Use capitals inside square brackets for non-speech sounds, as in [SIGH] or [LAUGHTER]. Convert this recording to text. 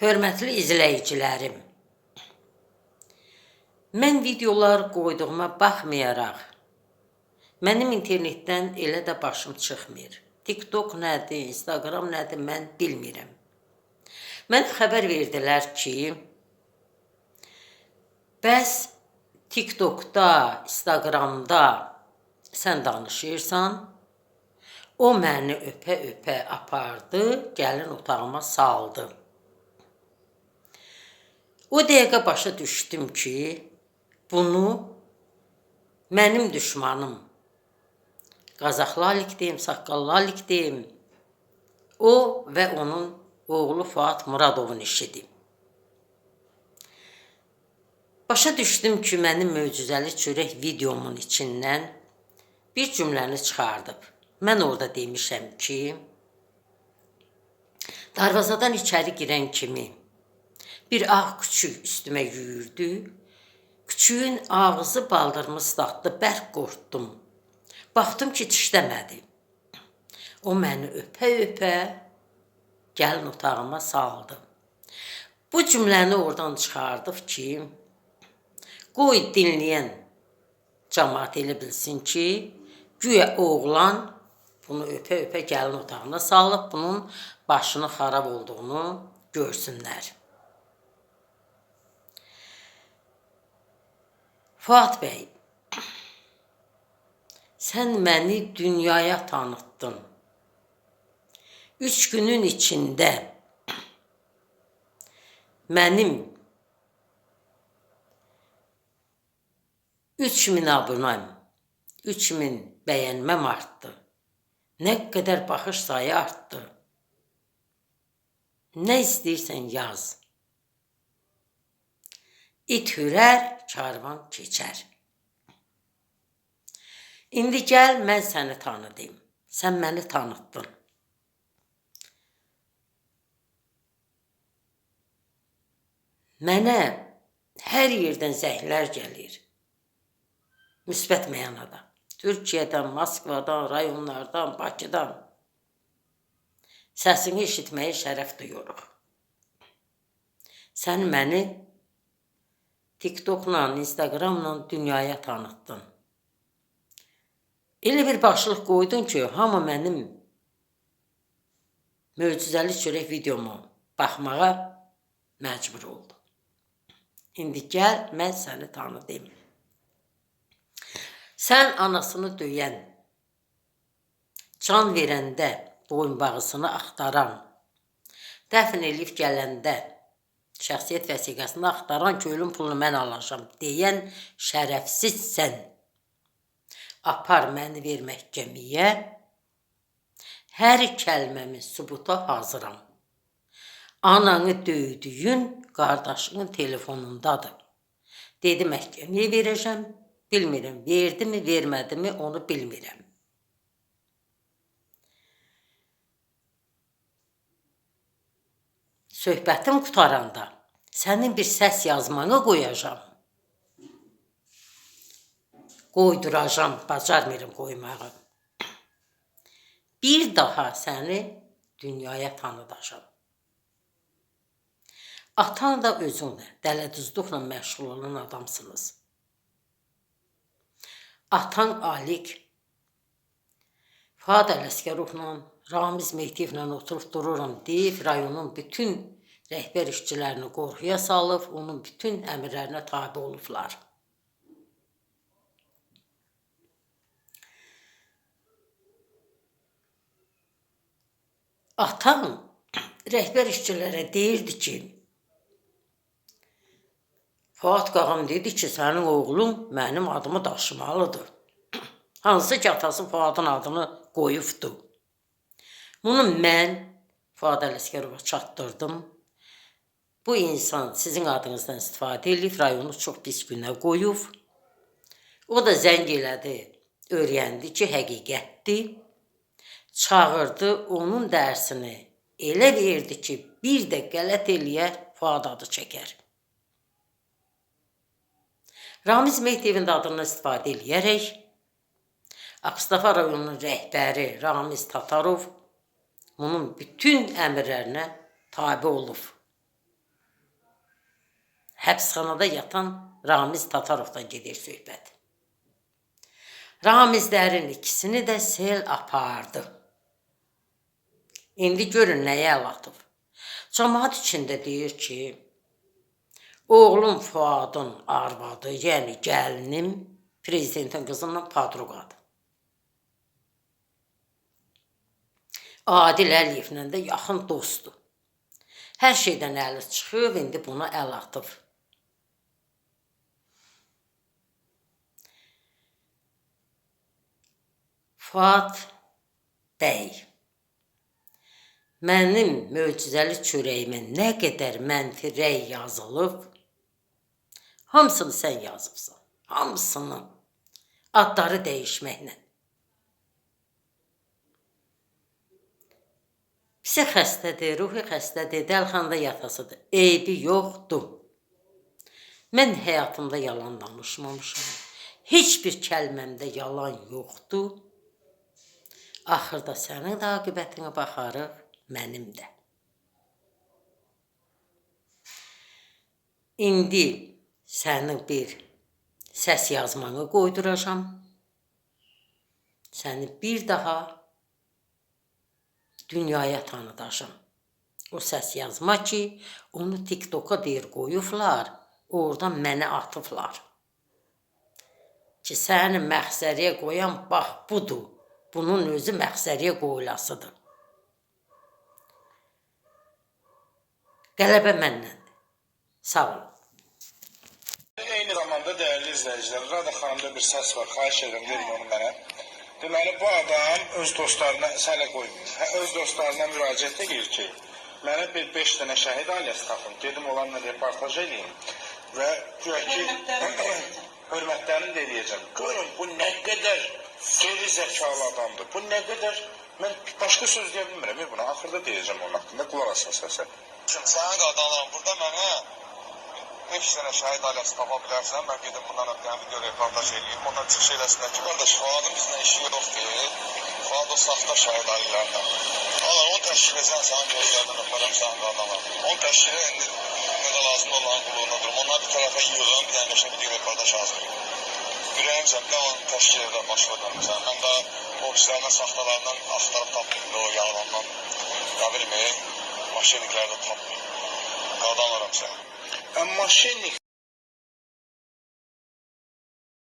Hörmətli izləyicilərim, mən videolar qoyduğuma baxmayaraq, mənim internetdən elə də başım çıxmır. TikTok nədir, Instagram nədir, mən bilmirəm. Mənə xəbər verdilər ki, bəs TikTokda, Instagramda sən danışırsan, o məni öpə-öpə apardı, gəlin otağıma saldı. O dəqiqə başa düşdüm ki, bunu mənim düşmanım Qazaxlalik deyim, Saqqallalik deyim, o və onun oğlu Fuad Muradovun işidir. Başa düşdüm ki, mənim möcüzəli çörək videomun içindən bir cümləni çıxardıb. Mən orada demişəm ki, darvazadan içəri girən kimi bir ağ küçük üstümə yüyürdü. Küçüğün ağzı baldırımı ıslatdı, bərk qorxdum. Baxdım ki, dişləmədi. O məni öpə-öpə gəlin otağıma saldı. Bu cümləni oradan çıxardıb ki, qoy dinləyən cəmaat elə bilsin ki, güya oğlan bunu öpə-öpə gəlin otağına salıb, bunun başını xarab olduğunu görsünlər. Fuat bəy, sən məni dünyaya tanıtdın. Üç günün içində mənim 3000 abunəm, 3000 bəyənməm artdı. Nə qədər baxış sayı artdı. Nə istəyirsən yaz. İt hürər, karvan keçər. İndi gəl mən səni tanıdım. Sən məni tanıtdın. Mənə hər yerdən zəhlər gəlir. Müsbət mənada. Türkiyədən, Moskvadan, rayonlardan, Bakıdan səsini eşitməyə şərəf duyuruq. Sən məni TikTokla, Instagramla dünyaya tanıtdın. Elə bir başlıq qoydun ki, hamı mənim möcüzəli çörək videomu baxmağa məcbur oldu. İndi gəl, mən səni tanıdım. Sən anasını döyən, can verəndə boyunbağısını axtaran, dəfn elif gələndə şəxsiyyət vəsiqəsini axtaran ki, ölüm pulunu mən alacağam deyən şərəfsizsən. Apar məni ver məhkəməyə. Hər kəlməmi sübuta hazıram. Ananı döydüyün qardaşının telefonundadır. Dedi məhkəməyə verəcəm. Bilmirəm, verdi mi, vermədi mi, onu bilmirəm. Söhbətim qutaranda sənin bir səs yazmanı qoyacağam. Qoyduracağam, bacarmıram qoymağı. Bir daha səni dünyaya tanıdacağam. Atan da özün də dələduzluqla məşğul olan adamsınız. Atan Alik Fuad Ələsgərovla, Ramiz Mehdiyevlə oturub dururam deyib, rayonun bütün rəhbər işçilərini qorxuya salıb, onun bütün əmrlərinə tabi olublar. Atam rəhbər işçilərə deyirdi ki, Fuat qağam dedi ki, sənin oğlun mənim adımı daşımalıdır. [CLEARS THROAT] Hansı ki, atası Fuadın adını qoyubdu. Bunu mən Fuad Ələsgərova çatdırdım. Bu insan sizin adınızdan istifadə edib, rayonu çox pis günə qoyub. O da zəng elədi, öyrəndi ki, həqiqətdir. Çağırdı, onun dərsini elə verdi ki, bir də qələt eləyər, Fuad adı çəkər. Ramiz Mehdiyevin də adından istifadə eləyərək Akstafa rayonunun rəhbəri Ramiz Tatarov bunun bütün əmrlərinə tabe olub. həbsxanada yatan Ramiz Tatarovdan gedir söhbət. Ramizlərin ikisini də sel apardı. İndi görün nəyə əl atıb. Cəmaət içində deyir ki, oğlum Fuadın arvadı, yəni gəlinim prezidentin qızından padruqadır. Adil Əliyevlə də yaxın dostdur. Hər şeydən əli çıxıb, indi buna əl atıb. Fuad bəy, mənim möcüzəli çörəyimə nə qədər mənfi rəy yazılıb, hamısını sən yazıbsan. Hamısını. Adları dəyişməklə. Pisi xəstədir, ruhi xəstədir, dəlxanda yatasıdır. Eybi yoxdur. Mən həyatımda yalan danışmamışam. Heç bir kəlməmdə yalan yoxdur. Axırda sənin də aqibətinə baxarıq, mənim də. İndi səni bir səs yazmanı qoyduracam. Səni bir daha dünyaya tanıdacam. O səs yazma ki, onu TikToka deyir qoyublar, oradan mənə atıblar. Ki səni məxsəriyə qoyan bax budur. Bunun özü məxsəriyə qoyulasıdır. Qələbə məndəndir. Sağ olun. Eyni zamanda değerli izleyiciler, Rada Xanımda bir səs var, xahiş edirəm, verin onu mənə. Deməli, bu adam öz dostlarına, sələ qoymuyor, hə, öz dostlarına müraciət edir ki, mənə bir 5 dənə şəhid ailəsi tapın, gedim onlarla reportaj edeyim və güya ki, [COUGHS] hörmətlərini də eləyəcəm. Görün, bu nə qədər geri zəkalı adamdır, bu nə qədər, mən başqa söz deyə bilmirəm, buna axırda deyəcəm onun haqqında, qulaq asın səsə. Sənin qadınlarım burada mənə 5 dənə şəhid ailəsi tapa bilərsən, mən gedim bundan ötən video reportaj edeyim. Onlar çıxış eləsinlər ki, qardaş, Fuadın bizlə işi yoxdur. Fuad o saxta şəhid ailələrdən. Allah, onu təşkil etsən, sənin gözlərdən öpərəm, sənin qadınlarım. Onu təşkil et, indi nə də lazım olan qulluğuna durum. Onlar bir tərəfə yığın, bir dənə qəşəng video reportaj hazırlayın. Nə onu təşkil edə başladım. Sən, mən də ofislərdən, saxtalarından axtarıb tapmayım, o yalandan. Ya bilməyim, maşinliklərdə tapmayım. Qadınlarım sən. мошенник